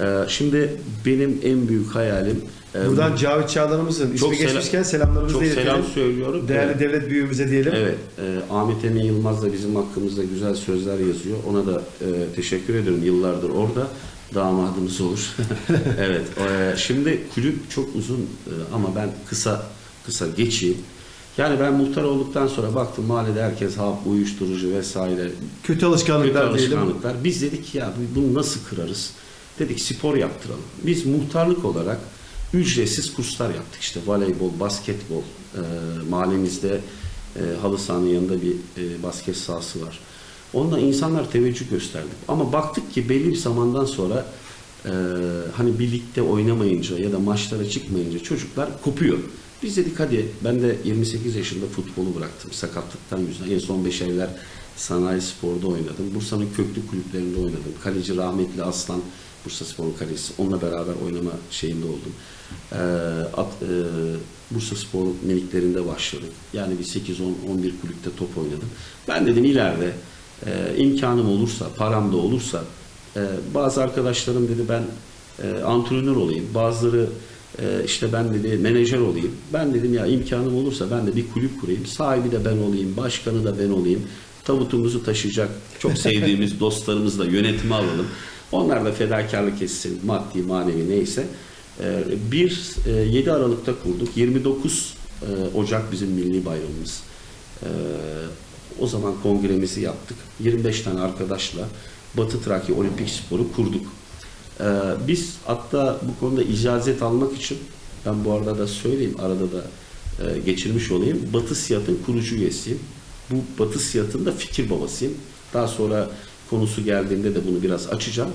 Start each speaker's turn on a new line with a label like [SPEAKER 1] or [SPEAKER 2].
[SPEAKER 1] Ee, şimdi benim en büyük hayalim e,
[SPEAKER 2] Buradan Cavit Çağlar'ımızın
[SPEAKER 1] Çok
[SPEAKER 2] ismi geçmişken selamlarımızı
[SPEAKER 1] çok
[SPEAKER 2] iletelim.
[SPEAKER 1] selam söylüyorum.
[SPEAKER 2] Değerli
[SPEAKER 1] Evet.
[SPEAKER 2] devlet büyüğümüze diyelim.
[SPEAKER 1] Evet, e, Ahmet Emin Yılmaz da bizim hakkımızda güzel sözler yazıyor. Ona da e, teşekkür ediyorum. Yıllardır orada damadımız olur. evet, e, şimdi kulüp çok uzun e, ama ben kısa kısa geçeyim. Yani ben muhtar olduktan sonra baktım mahallede herkes hap, uyuşturucu vesaire
[SPEAKER 2] Kötü alışkanlıklar
[SPEAKER 1] kötü
[SPEAKER 2] diyelim.
[SPEAKER 1] alışkanlıklar. Biz dedik ya bu- bunu nasıl kırarız? Dedik spor yaptıralım. Biz muhtarlık olarak ücretsiz kurslar yaptık. İşte voleybol, basketbol, e, mahallemizde e, halı sahanın yanında bir e, basket sahası var. Onunla insanlar teveccüh gösterdi. Ama baktık ki belli bir zamandan sonra e, hani birlikte oynamayınca ya da maçlara çıkmayınca çocuklar kopuyor. Biz dedik hadi ben de 28 yaşında futbolu bıraktım sakatlıktan yüzünden. En son Beşevler Sanayi Spor'da oynadım. Bursa'nın köklü kulüplerinde oynadım. Kaleci rahmetli Aslan Bursa Spor'un kalecisi. Onunla beraber oynama şeyinde oldum. Ee, at, e, Bursa Spor miniklerinde başladık. Yani bir 8-10-11 kulüpte top oynadım. Ben dedim ileride e, imkanım olursa, param da olursa e, bazı arkadaşlarım dedi ben e, antrenör olayım. Bazıları e, işte ben dedi menajer olayım. Ben dedim ya imkanım olursa ben de bir kulüp kurayım. Sahibi de ben olayım, başkanı da ben olayım. Tabutumuzu taşıyacak çok sevdiğimiz dostlarımızla yönetimi alalım. Onlar da fedakarlık etsin, maddi, manevi neyse. E, bir e, 7 Aralık'ta kurduk. 29 e, Ocak bizim milli bayramımız. E, o zaman kongremizi yaptık. 25 tane arkadaşla Batı Trakya Olimpik Sporu kurduk. Ee, biz hatta bu konuda icazet almak için ben bu arada da söyleyeyim arada da e, geçirmiş olayım. Batı Siyat'ın kurucu üyesiyim. Bu Batı Siyat'ın da fikir babasıyım. Daha sonra konusu geldiğinde de bunu biraz açacağım.